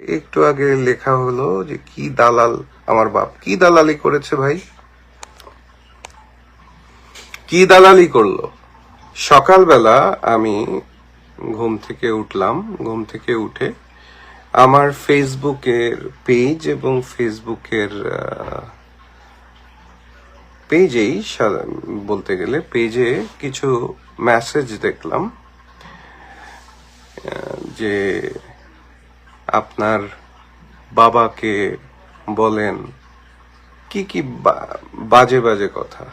একটু আগে লেখা হলো যে কি দালাল আমার বাপ। কি দালালি করেছে ভাই? কি দালালি করল? সকালবেলা আমি ঘুম থেকে উঠলাম। ঘুম থেকে উঠে আমার ফেসবুকের পেজ এবং ফেসবুকের পেজেই বলতে গেলে পেজে কিছু মেসেজ দেখলাম যে আপনার বাবাকে বলেন, কি কি বাজে বাজে কথা।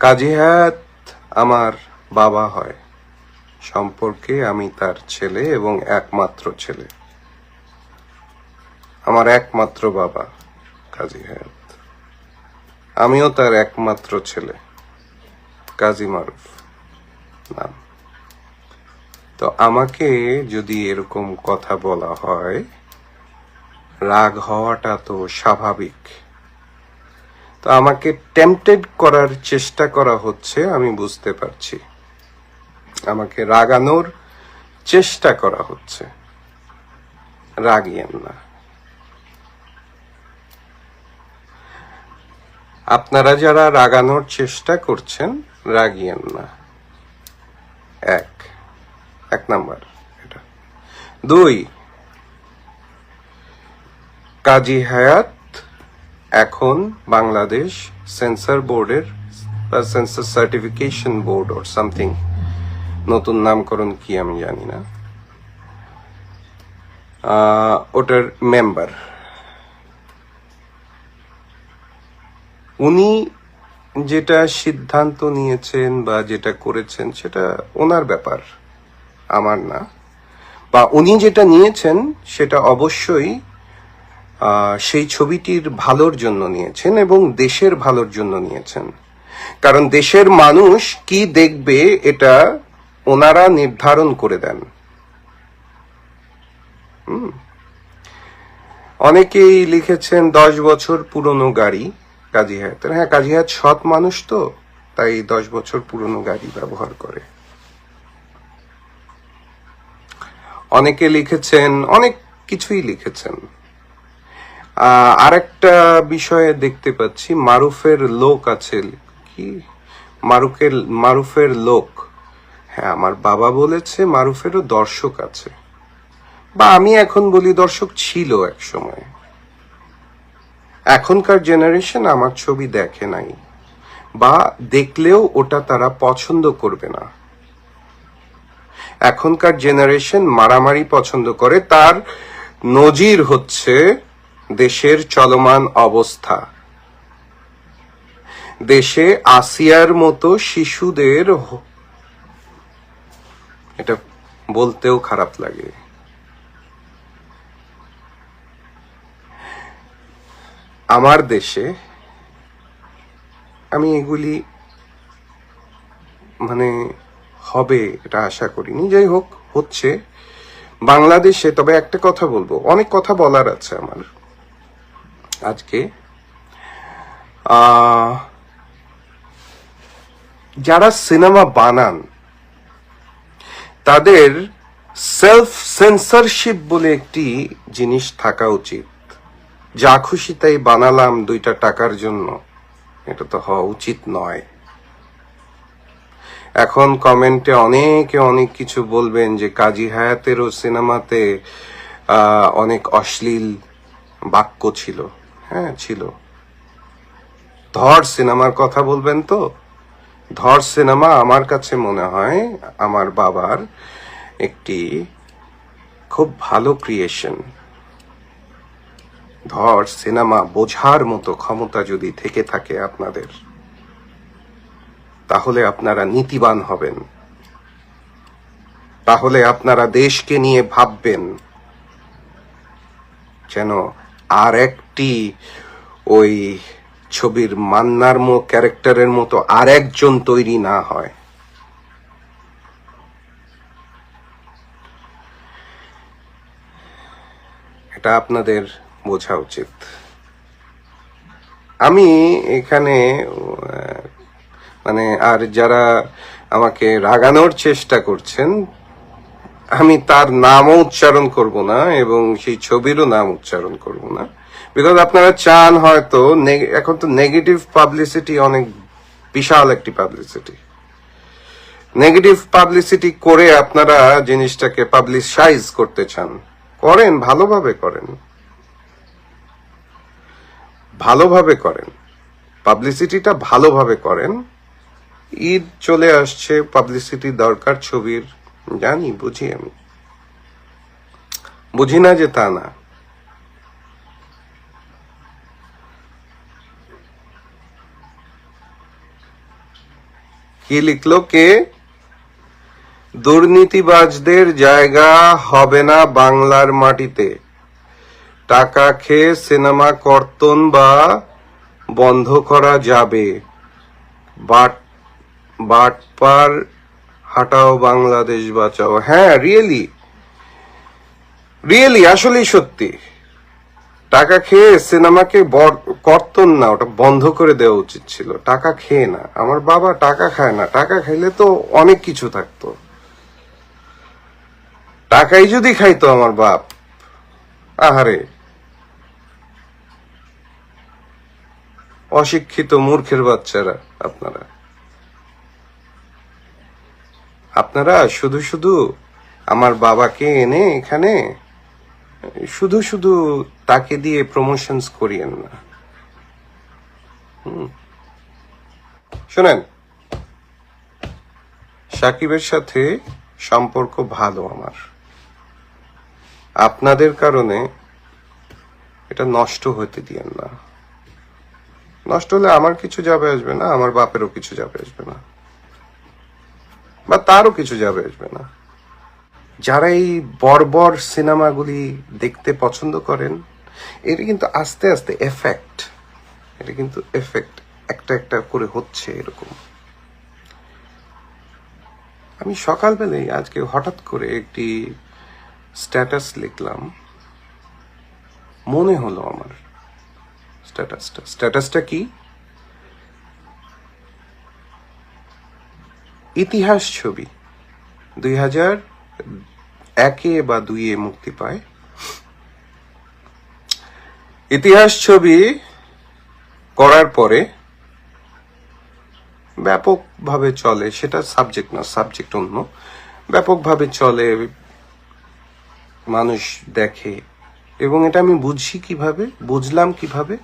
কাজী হায়াত আমার বাবা হয়, সম্পর্কে আমি তার ছেলে এবং একমাত্র ছেলে। আমার একমাত্র বাবা কাজী হায়াত। আমিও তার একমাত্র ছেলে। কাজী মারুফ। নাম। তো আমাকে যদি এরকম কথা বলা হয়, রাগ হওয়াটা তো স্বাভাবিক। তো আমাকে টেম্পটেড করার চেষ্টা করা হচ্ছে, আমি বুঝতে পারছি। আমাকে রাগানোর চেষ্টা করা হচ্ছে। রাগিয়েন না। আপনারা যারা রাগানোর চেষ্টা করছেন, রাগিয়েন না। এক। এক নাম্বার। এটা। দুই। কাজী হায়াত এখন বাংলাদেশ সেন্সর বোর্ডের, বা censor certification board or something নতুন নামকরণ কি আমি জানি না। ওটার মেম্বার উনি যেটা সিদ্ধান্ত নিয়েছেন বা যেটা করেছেন, সেটা ওনার ব্যাপার, আমার না। বা উনি যেটা নিয়েছেন, সেটা অবশ্যই সেই ছবিটির ভালোর জন্য নিয়েছেন এবং দেশের ভালোর জন্য নিয়েছেন। কারণ দেশের মানুষ কি দেখবে, এটা ওনারা নির্ধারণ করে দেন। অনেকেই লিখেছেন, দশ বছর পুরনো গাড়ি। কাজী হায়াতের হ্যাঁ কাজী হায়াত সৎ মানুষ তো তাই দশ বছর পুরনো গাড়ি ব্যবহার করে। অনেকে লিখেছেন অনেক কিছুই লিখেছেন। আহ, আরেকটা বিষয়ে দেখতে পাচ্ছি মারুফের লোক আছে কি? মারুফের মারুফের লোক। হ্যাঁ আমার বাবা বলেছে মারুফেরও দর্শক আছে। বা আমি এখন বলি দর্শক ছিল এক সময়। এখনকার জেনারেশন আমার ছবি দেখে নাই, বা দেখলেও ওটা তারা পছন্দ করবে না। এখনকার জেনারেশন মারামারি পছন্দ করে, তার নজির হচ্ছে দেশের চলমান অবস্থা। দেশে আসিয়ার মতো শিশুদের এটা বলতেও খারাপ লাগে। আমার দেশে আমি এগুলি মানে হবে এটা আশা করিনি। যাই হোক, হচ্ছে বাংলাদেশে, তবে একটা কথা বলব। অনেক কথা বলার আছে আমার। আজকে যারা সিনেমা বানান, তাদের সেলফ সেন্সরশিপ বলে একটি জিনিস থাকা উচিত। যা খুশি তাই বানালাম দুইটা টাকার জন্য। এটা তো হওয়া উচিত নয়। এখন কমেন্টে অনেকে অনেক কিছু বলবেন যে কাজী হায়াতেরও সিনেমাতে অনেক অশ্লীল বাক্য ছিল। হ্যাঁ ছিল। ধর সিনেমার কথা বলবেন তো? ধর সিনেমা আমার কাছে মনে হয় আমার বাবার একটি খুব ভালো ক্রিয়েশন ধর, সিনেমা বোঝার মতো ক্ষমতা যদি থেকে থাকে আপনাদের, তাহলে আপনারা নীতিবান হবেন। তাহলে আপনারা দেশকে নিয়ে ভাববেন যেন আর একটি ওই ছবির মান্নার মো ক্যারেক্টারের মতো আর একজন তৈরি না হয়। এটা আপনাদের বোঝা উচিত। আমি এখানে মানে আর যারা আমাকে রাগানোর চেষ্টা করছেন, আমি তার নামও উচ্চারণ করব না এবং সেই ছবিরও নাম উচ্চারণ করব না। বিকজ আপনারা চান হয়তো এখন তো নেগেটিভ পাবলিসিটি অনেক বিশাল একটি পাবলিসিটি নেগেটিভ পাবলিসিটি করে আপনারা জিনিসটাকে পাবলিসাইজ করতে চান। করেন, ভালোভাবে করেন। ভালোভাবে করেন। পাবলিসিটিটা ভালোভাবে করেন। ঈদ চলে আসছে, পাবলিসিটি দরকার ছবির। জানি, বুঝি আমি। বুঝি না যে তা না। কি লিখলো? কে? দুর্নীতিবাজদের জায়গা হবে না বাংলার মাটিতে। টাকা খেয়ে সিনেমা কর্তন বা বন্ধ করা যাবে। বাট, বাটপার, হাটাও বাংলাদেশ বাঁচাও। হ্যাঁ রিয়েলি রিয়েলি আসলেই সত্যি। টাকা খেয়ে সিনেমাকে কর্তন না, ওটা বন্ধ করে দেওয়া উচিত ছিল। টাকা খেয়ে না। আমার বাবা টাকা খায় না। টাকা খাইলে তো অনেক কিছু থাকতো। টাকাই যদি খাইতো আমার বাপ, আহারে। অশিক্ষিত মূর্খের বাচ্চারা আপনারা। আপনারা শুধু শুধু আমার বাবাকে এনে এখানে শুধু শুধু তাকে দিয়ে প্রমোশনস করিয়েন না। শোনেন, সাকিবের সাথে সম্পর্ক ভালো আমার। আপনাদের কারণে এটা নষ্ট হতে দিয়েন না। নষ্ট হলে আমার কিছু যাবে আসবে না, আমার বাপেরও কিছু যাবে আসবে না। বা তারও কিছু যাবে আসবে না। যারা এই বর্বর সিনেমাগুলি দেখতে পছন্দ করেন এটা কিন্তু আস্তে আস্তে এফেক্ট এটা কিন্তু এফেক্ট একটা একটা করে হচ্ছে এরকম। আমি সকালবেলায় আজকে হঠাৎ করে একটি স্ট্যাটাস লিখলাম। মনে হলো আমার। স্ট্যাটাসটা। স্ট্যাটাসটা কি? ইতিহাস ছবি। দুই হাজার একে বা দুইয়ে মুক্তি পায়। ইতিহাস ছবি করার পরে ব্যাপকভাবে চলে, সেটা সাবজেক্ট না সাবজেক্ট অন্য। ব্যাপকভাবে চলে, মানুষ দেখে। এবং এটা আমি বুঝি কীভাবে, বুঝলাম কীভাবে?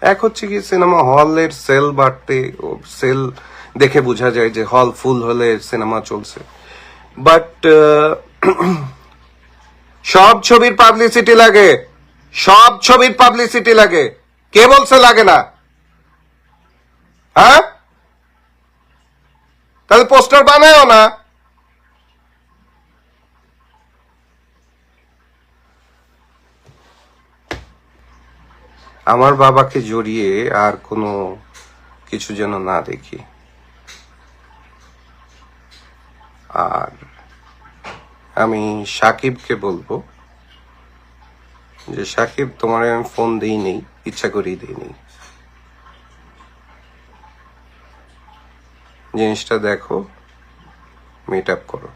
এক হচ্ছে কি সিনেমা হলের সেল বাড়তে, সেল দেখে বোঝা যায় যে হল ফুল হলে সিনেমা চলছে। বাট সব ছবির পাবলিসিটি লাগে। সব ছবির পাবলিসিটি লাগে। কে বলছে লাগে না? হ্যাঁ? তাহলে পোস্টার বানায়ও না। আমার বাবাকে জড়িয়ে আর কোনো কিছু যেন না দেখি। আর আমি সাকিবকে বলব যে, সাকিব, তোমার আমি ফোন দিই নেই ইচ্ছা করেই দিই নেই জিনিসটা দেখো মিট আপ করো।